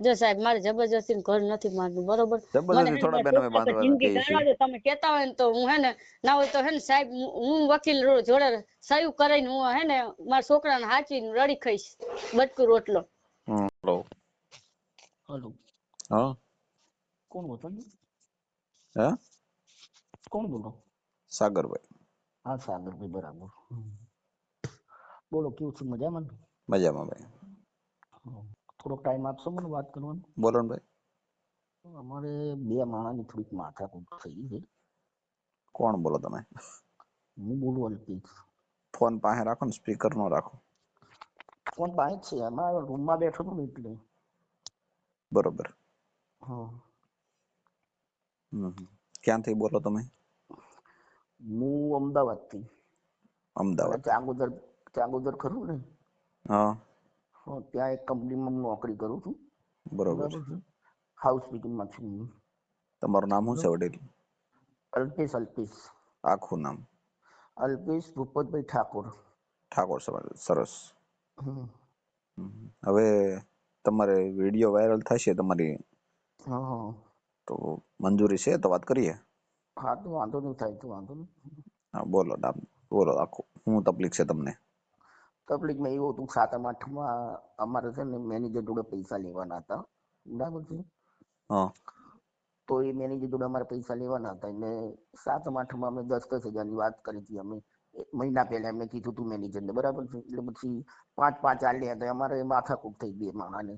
જો સાહેબ મારે જબરજસ્તી ઘર નથી મારવું બરોબર? જબરદસ્તી થોડા બેન અમે બાંધવા જિંદગી તમે કહેતા હોય ને તો હું હે ને ના હોય તો હે ને સાહેબ હું- વકીલ જોડે સહી કરીને હું હે ને મારા છોકરાને હાચવીને રડી ખાઈશ બટકું રોટલો. હમ હેલો. હા? કોણ બોલો? હે? કોણ બોલો? સાગરભાઈ. હા સાગરભાઈ બરાબર. બોલો કેવું છે? મજામાં મજામાં ભાઈ. થોડોક ટાઈમ આપશો મને વાત કરવાનો? બોલો ને ભાઈ. અમારે બે માણસની થોડીક માથાકૂટ થઈ છે. કોણ બોલો તમે? હું બોલું અલ્પેશ. ફોન પાસે રાખો ને સ્પીકર નો રાખો. ફોન પાસે જ છે અમારા રૂમમાં બેઠો તો ને એટલે. બરોબર. હા. હમ. ક્યાંથી બોલો તમે? હું અમદાવાદથી. અમદાવાદ. ચાંગોદર ચાંગોદર ખરું ને? હા. હા ત્યાં એક કંપનીમાં નોકરી કરું છું. બરોબર હાઉસ કીપિંગમાં છું. તમારું નામ શું છે વડીલ? અલ્પેશ અલ્પેશ. આખું નામ? અલ્પેશ ભૂપતભાઈ ઠાકોર. ઠાકોર સરસ. હવે તમારે વીડિયો વાયરલ થશે તમારી. તો મંજૂરી છે તો વાત કરીએ? હા તો વાંધો નહીં થાય તો વાંધો નહીં. હા બોલો બોલો આખું. શું તકલીફ છે તમને? તકલીફમાં એવું હતું સાતમ આઠમાં અમારે છે ને મેનેજર જોડે પૈસા લેવાના હતા બરાબર છે? તો એ મેનેજર જોડે અમારે પૈસા લેવાના હતા એટલે સાતમ આઠમાં અમે દસ દસ હજારની વાત કરી હતી અમે મહિના પહેલા એમને કીધું હતું મેનેજરને બરાબર છે? એટલે પછી પાંચ પાંચ આલ્યા હતા અમારે માથાકૂટ થઈ બે માણાને.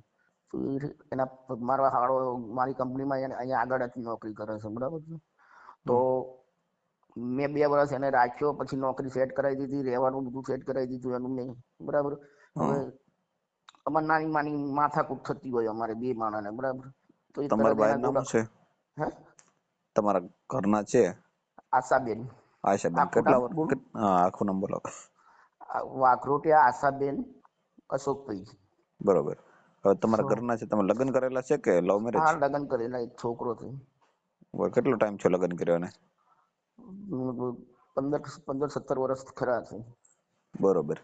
એના મારો હાળો મારી કંપનીમાં અહીંયા આગળ જ નોકરી કરે છે બરાબર છે? તો મેં બે વર્ષ એને રાખ્યો પછી નોકરી સેટ કરાવી દીધી રહેવાનું બધું સેટ કરાવી દીધું એનું નહીં. બરાબર? હવે અમારે નાની માની માથાકૂટ થતી હોય અમારે બે માણસને બરાબર? તો તમારા ભાઈ નામ છે? હે? તમારા ઘરના છે? આશાબેન. આશાબેન. કેટલા આખું નામ બોલો. આ વાઘરોટિયા આશાબેન અશોકભાઈ. બરોબર. હવે તમારા ઘરના છે? તમે લગ્ન કરેલા છે કે લવ મેરેજ? હા લગ્ન કરેલા એક છોકરો છે. કેટલો ટાઈમ થયો લગ્ન કર્યો એને પંદર પંદર સત્તર વર્ષ ખરા છે. બરોબર.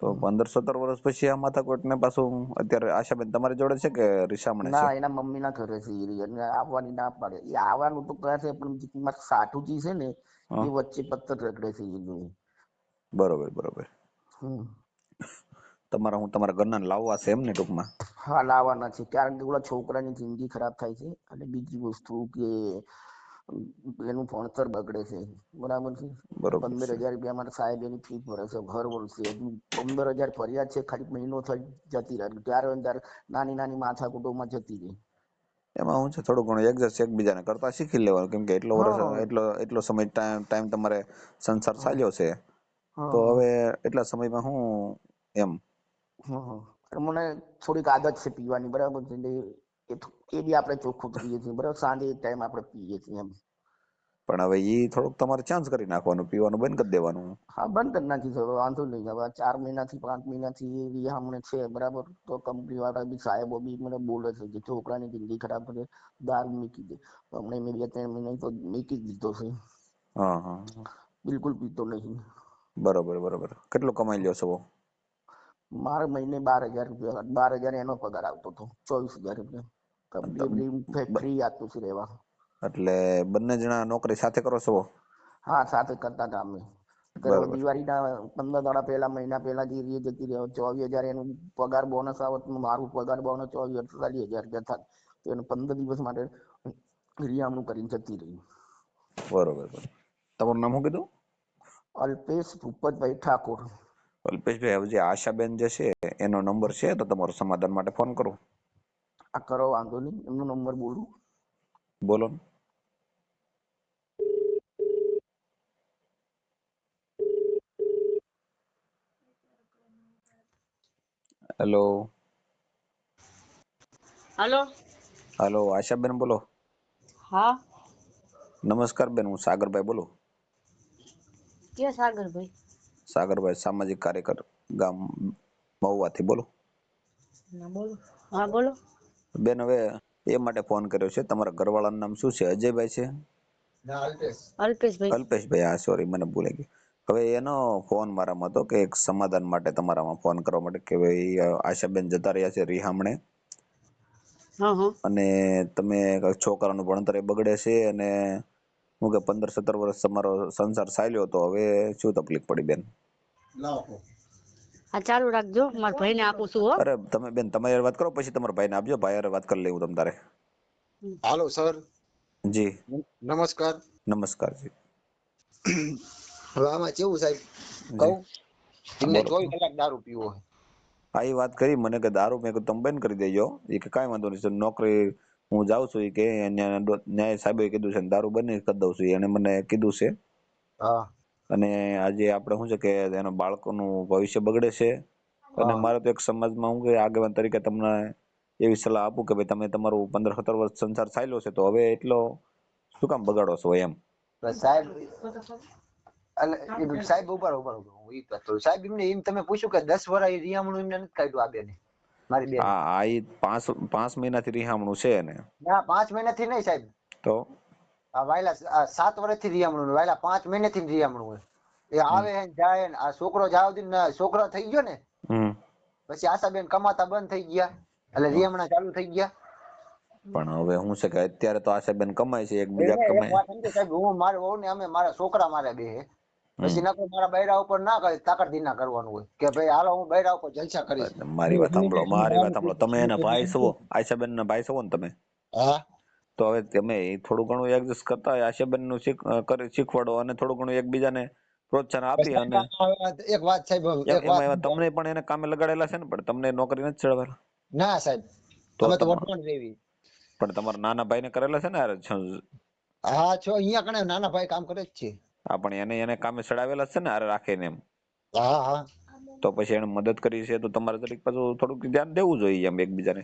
તો પંદર સત્તર વર્ષ પછી આ માથાકોટ ને પાછું અત્યારે આશાબેન તમારી જોડે છે કે રિસામણે ના એના મમ્મી ના ઘરે છે આવવાની ના પાડે. એ આવવાનું તો કહે છે પણ સાઠુજી છે ને એ વચ્ચે પથ્થર રગડે છે એ બરોબર બરોબર. તમારા હું તમારા ઘરના લાવવા છે એમ ને ટૂંકમાં? હા લાવવાના છે. કારણ કે ઓલા છોકરાની જિંદગી ખરાબ થાય છે. અને બીજી વસ્તુ કે એનું ભણતર બગડે છે. બરાબર છે? પંદર હજાર રૂપિયા મારા સાહેબ એની ફી ભરે છે ઘર વર્ષે પંદર હજાર ફરિયાદ છે ખાલી મહિનો થઈ જતી રહે. ત્યારે અંદર નાની નાની માથા કુટુંબમાં જતી રહી. એમાં હું છે થોડું ઘણું એડજસ્ટ એકબીજાને કરતા શીખી લેવાનું. કેમ કે એટલો વર્ષ એટલો એટલો સમય ટાઈમ ટાઈમ તમારે સંસાર ચાલ્યો છે. તો હવે એટલા સમયમાં હું એમ. મને થોડીક આદત છે પીવાની. બરાબર છે? એ બી આપણે ચોખ્ખું પીએ છીએ. બરાબર? સાંજે ટાઈમ આપણે પીએ છીએ એમ. પણ હવે એ થોડુંક તમારે ચાન્સ કરી નાખવાનું. પીવાનું બંધ કરી દેવાનું. હા બંધ કરી નાખી થોડો વાંધો નહીં. હવે ચાર મહિનાથી પાંચ મહિનાથી એ હમણે છે. બરાબર? તો કંપની વાળા બી સાહેબો બી મને બોલે છે કે છોકરાની જિંદગી ખરાબ કરે દારૂ મૂકી દે. હમણે મેં બે ત્રણ મહિના તો મૂકી દીધો છે. હા હા. બિલકુલ પીતો નહીં. બરોબર બરોબર. કેટલો કમાઈ લ્યો છો? મારે મહિને બાર હજાર રૂપિયા બાર હજાર એનો પગાર આવતો હતો. ચોવીસ હજાર રૂપિયા. ફ્રી છે રહેવા એટલે બંને જણા નોકરી સાથે કરો છો? હા સાથે કરતા હતા અમે. દિવાળીના પંદર દાડા પહેલા મહિના પહેલા જે રીએ જતી રહ્યો ચોવીસ હજાર એનું પગાર બોનસ આવત મારું પગાર બોનસ ચોવીસ અડતાલીસ હજાર થાય તો એને પંદર દિવસ માટે રિયામણું કરીને જતી રહી. બરોબર બરોબર. તમારું નામ શું કીધું? અલ્પેશ ભૂપતભાઈ ઠાકોર. અલ્પેશભાઈ હવે જે આશાબેન જે છે એનો નંબર છે તો તમારો સમાધાન માટે ફોન કરું. આ કરો વાંધો નહીં. એમનો નંબર બોલું. બોલો હેલો. હેલો. હેલો આશાબેન બોલો. હા. નમસ્કાર બેન હું સાગરભાઈ બોલું. કે સાગરભાઈ? સાગરભાઈ સામાજિક કાર્યકર ગામ મહુવાથી બોલો. ના બોલો. હા બોલો. બેન હવે એ માટે ફોન કર્યો છે. તમારા ઘરવાળાનું નામ શું છે? અજયભાઈ છે? અલ્પેશભાઈ. અલ્પેશભાઈ હા સોરી મને ભૂલાઈ ગયું હવે એનો ફોન મારામાં હતો કે એક સમાધાન માટે તમારામાં ફોન કરવા માટે કે ભાઈ આશાબેન જતા રહ્યા છે રિહામણે. હા હા. અને તમે છોકરાનું ભણતર એ બગડે છે અને હું કે પંદર સત્તર વર્ષ તમારો સંસાર ચાલ્યો તો હવે શું તકલીફ પડી બેન? હા ચાલુ રાખજો. મારા ભાઈને આપું છું હો. અરે તમે બેન તમારી વાત કરો પછી તમારા ભાઈને આપજો. ભાઈ હારે વાત કરી લેવું તમ તારે. Hello sir. જી. નમસ્કાર. નમસ્કાર જી. હવે આમાં કેવું સાહેબ? કહું? તમને ચોવીસ કલાક દારૂ પીવો હોય. હા એ વાત કરી. મને કે દારૂ મેં કીધું તમે બંધ કરી દેજો. એ કે કાંઈ વાંધો નહીં નોકરી હું જાઉં છું. કે ન્યાય સાહેબે કીધું છે દારૂ બંધ કરી દઉં છું. એને મને કીધું છે. હા. અને આજે આપણે શું છે કે એનો બાળકોનું ભવિષ્ય બગડે છે. અને મારે તો એક સમાજમાં હું કે આગેવાન તરીકે તમને એવી સલાહ આપું કે ભાઈ તમે તમારું પંદર સત્તર વર્ષ સંસાર ચાલ્યો છે તો હવે એટલો શું કામ બગાડો છો એમ? સાહેબ એટલે સાહેબ ઉપર ઉપર હું ઈ સાહેબ એમને એમ તમે પૂછ્યું કે દસ વર્ષ રિયામણું એમને નથી કાઢ્યું આ બેને મારી બેન? હા આ પાંચ પાંચ મહિનાથી રિહામણું છે ને ના પાંચ મહિનાથી નહીં સાહેબ. તો? વાયલા સાત વર્ષથી રિયામણું વાયલા પાંચ મહિનેથી રિયામણું હોય. એ આવે હે ને જાય ને આ છોકરો જાવ છોકરો થઈ ગયો ને પછી આશાબેન કમાતા બંધ થઈ ગયા એટલે રિયામણા ચાલુ થઈ ગયા. પણ હવે હું છે કે અત્યારે તો આશાબેન કમાય છે એક બીજા કમાય સાહેબ હું મારે વહુ ને અમે મારા છોકરા મારે બે. હે. પછી નકર મારા બૈરા ઉપર ના કરે તાકતથી ના કરવાનું હોય. કે ભાઈ હાલો હું બૈરા ઉપર જલસા કરીશ. મારી વાત સાંભળો મારી વાત સાંભળો. તમે એના ભાઈ છો? આશાબેન ના ભાઈ છો ને તમે? હા. તો હવે તમે થોડું ઘણું એડજસ્ટ કરતા હોય આશાબેનનું કરી શીખવાડો અને થોડું ઘણું એકબીજાને પ્રોત્સાહન આપી અને એક વાત સાહેબ એક વાત તમને પણ એને કામે લગાડેલા છે ને પણ તમને નોકરી નથી ચડવા ના સાહેબ તો તો તમા- વઢવાણ જેવી પણ તમારા નાના ભાઈને કરેલા છે ને હા છો અહીંયા કણે નાના ભાઈ કામ કરે જ છે. હા પણ એને એને કામે ચડાવેલા છે ને હારે રાખીને એમ. હા હા. તો પછી એને મદદ કરી છે તો તમારે જરીક પાછું થોડુંક ધ્યાન દેવું જોઈએ એમ એકબીજાને.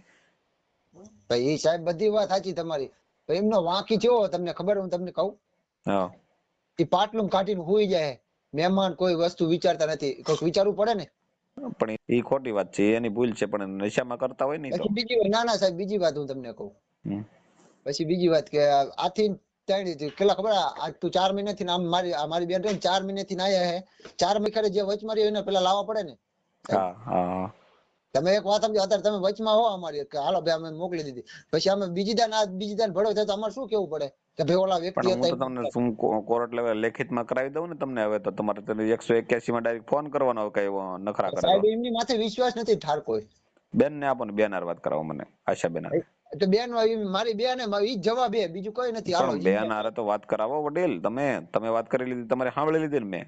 તો એ સાહેબ બધી વાત સાચી તમારી. તો એમનો વાંકી થયો તમને ખબર હું તમને કહું? એ પાટલું કાઢીને હુઈ જાય. મહેમાન કોઈ વસ્તુ વિચારતા નથી. કોઈક વિચારવું પડે ને? પણ એ ખોટી વાત છે એની ભૂલ છે પણ નશામાં કરતા હોય ને તો. બીજી ના ના સાહેબ બીજી વાત હું તમને કહું. પછી બીજી વાત કે આથી ત્રણથી કેટલા ખબર આજ તું ચાર મહિના થી આમ મારી મારી બેન ને ચાર મહિનાથી ના આયા હે. ચાર મહિના જે વચમાં રહ્યો એને પેલા લાવવા પડે ને? હા હા. તમે એક વાત સમજો અત્યારે તમે વચમાં હો અમારી કે હાલો ભાઈ અમે મોકલી દીધી. પછી અમે બીજી દાન આ બીજી દાન ભળો તો અમારે શું કેવું પડે? કે ભાઈ ઓલા વ્યક્તિ હતા તમને શું કોર્ટ લેવલ લેખિતમાં કરાવી દઉં ને તમને હવે તો તમારે તો એકસો એક્યાસી માં ડાયરેક્ટ ફોન કરવાનો કે નખરા કરે સાહેબ એમની માથે વિશ્વાસ નથી ઠાર કોઈ બેન ને આપો ને બેન હારે વાત કરાવો મને આશા બેન તો બેન મારી બેન ઈ જવાબ એ બીજું કઈ નથી. હાલો બેન હારે તો વાત કરાવો વડીલ તમે તમે વાત કરી લીધી તમારે સાંભળી લીધી ને મેં.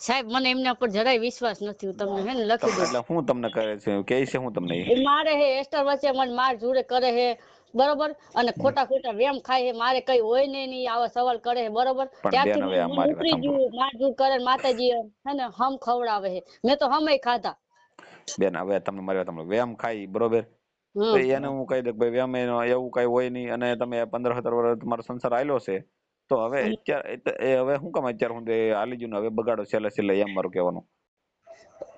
સાહેબ મને એમના પર જરાય વિશ્વાસ નથી. હું તમને હે ને લખી દઉં. એટલે હું તમને કરે છે કે છે હું તમને એ. મારે હે એસ્ટર વચ્ચે મને માર જોડે કરે હે બરોબર? અને ખોટા ખોટા વેમ ખાય હે મારે કઈ હોય ને નહીં આવા સવાલ કરે હે બરોબર? ત્યારથી મારી વાત ઉતરી ગયું માર જોડ કરે માતાજી હે ને હમ ખવડાવે હે. મેં તો હમે ખાધા. બેન હવે તમે મારી વાત સાંભળો. વેમ ખાઈ બરોબર? તો એને હું કહી દઉં ભાઈ વેમ એવું કઈ હોય નહીં અને તમે પંદર સત્તર વર્ષ તમારો સંસાર આયલો છે. તો હવે અત્યારે હવે શું કામ અત્યારે હું ગયું ને હવે બગાડો છેલ્લે છેલ્લે એમ મારું કહેવાનું.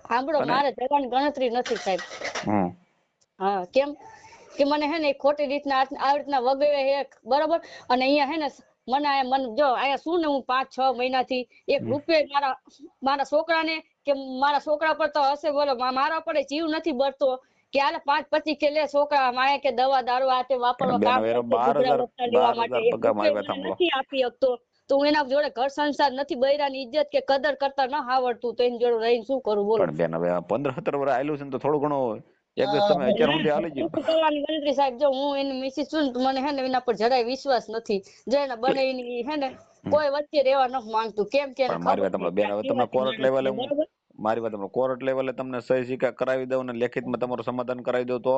સાંભળો મારે જવાની ગણતરી નથી સાહેબ. હા કેમ કે મને હે ને ખોટી રીતના આ રીતના વગેરે હે બરોબર? અને અહીંયા હે ને મને આયા મન જો અહીંયા શું ને હું પાંચ છ મહિનાથી એક રૂપિયા મારા મારા છોકરાને કે મારા છોકરા પર તો હશે બોલો મારા પર જીવ નથી બળતો. કે આલે પાંચ પચીસ કે લે છોકરા માએ કે દવા દારૂ આ તે વાપરવા કામ. નથી આપી શકતો. તો હું એના જોડે ઘર સંસાર નથી બૈરાની ઇજ્જત કે કદર કરતા ન આવડતું તો એની જોડે રહીને શું કરું બોલો. પણ બેન હવે આ પંદર સત્તર વર્ષ આયલું છે ને તો થોડું ઘણું એક દિવસ તમે અત્યાર સુધી હાલી ગયું. કરવાની ગણતરી સાહેબ જો હું એની મિસિસ છું ને મને હે ને એના પર જરાય વિશ્વાસ નથી. જો એના બને એની હે ને કોઈ વચ્ચે રહેવા નથી માંગતું. કેમ કે મારી વાત બેન હવે તમે કોર્ટ લેવલે હું? મારી વાત તમને કોર્ટ લેવલે તમને સહી સિક્કા કરાવી દઉં ને લેખિતમાં તમારું સમાધાન કરાવી દઉં તો?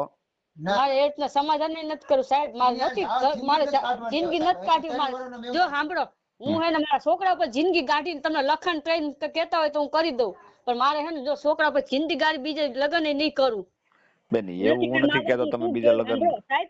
મારે સમાધાન નથી કરવું સાહેબ. મારે નથી ઘર- મારે જિંદગી નથી કાઢવી મારે. જો સાંભળો હું હે ને મારા છોકરા પર જિંદગી કાઢીને તમને લખન ટ્રેન કેતા હોય તો હું કરી દઉં. પણ મારે હે ને જો છોકરા પર જિંદગી ગાડી બીજે લગ્ન નહીં કરું. બેન એવું હું નથી કહેતો તમે બીજા લગ્ન સાહેબ.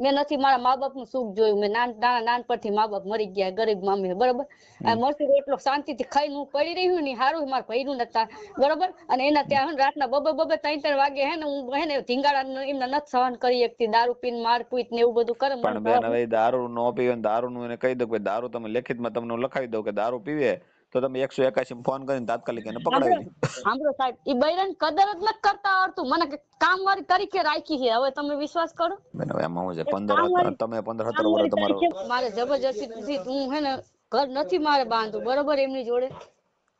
મેં નથી મારા મા બાપનું સુખ જોયું. મેં નાન નાના નાનપણથી મા બાપ મરી ગયા ગરીબ મામી બરોબર? આ મરચું રોટલો શાંતિથી ખાઈને હું પડી રહ્યું ને સારું મારા ભઈનું નતા બરોબર? અને એના ત્યાં રાત ના રાતના બબે બબે ત્રણ ત્રણ વાગે હે ને હું હે ને ધીંગાડા એમને નથી સહન કરી શકતી. દારૂ પીને માર પીટ ને એવું બધું કરે પણ બેન હવે દારૂ નો પીવે દારૂ નું એને કહી દઉં કે દારૂ તમે લેખિતમાં તમને હું લખાવી દઉં કે દારૂ પીવે. તો તમે એકસો એકાસી ફોન કરીને તાત્કાલિક એને પકડાવી સાંભળો સાંભળો સાહેબ એ બૈરન કદર જ નથી કરતા આવડતું. મને કામવાળી તરીકે રાખી છે. હવે તમે વિશ્વાસ કરો? બેન હવે એમાં હું છે? પંદર તમે પંદર સત્તર વર્ષ તમારો મારે જબરજસ્તી હું હે ને ઘર નથી મારે બાંધવું. બરોબર એમની જોડે?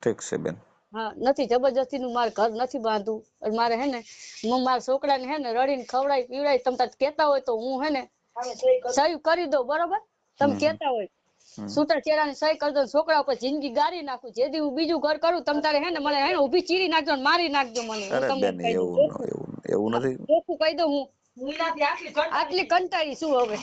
ઠીક છે બેન. હા નથી. જબરજસ્તી નું મારે ઘર નથી બાંધવું. મારે હે ને હું મારા છોકરાને હે ને રડીને ખવડાવી પીવડાવી તમે કેતા હોય તો હું હે ને સહી કરી દઉં. બરોબર? તમે કેતા હોય. હમ. ચેરા ચેડાની સહી કરી દઉં છોકરા ઉપર જિંદગી ગાળી નાખું. જેથી હું બીજું ઘર કરું તમ તારે હે ને મને હે ને ઊભી ચીરી નાખજો ને મારી નાખજો મને. હું તમને. એવું નથી. ચોખ્ખું કહી દઉં હું આટલી કંટાળી શું હવે?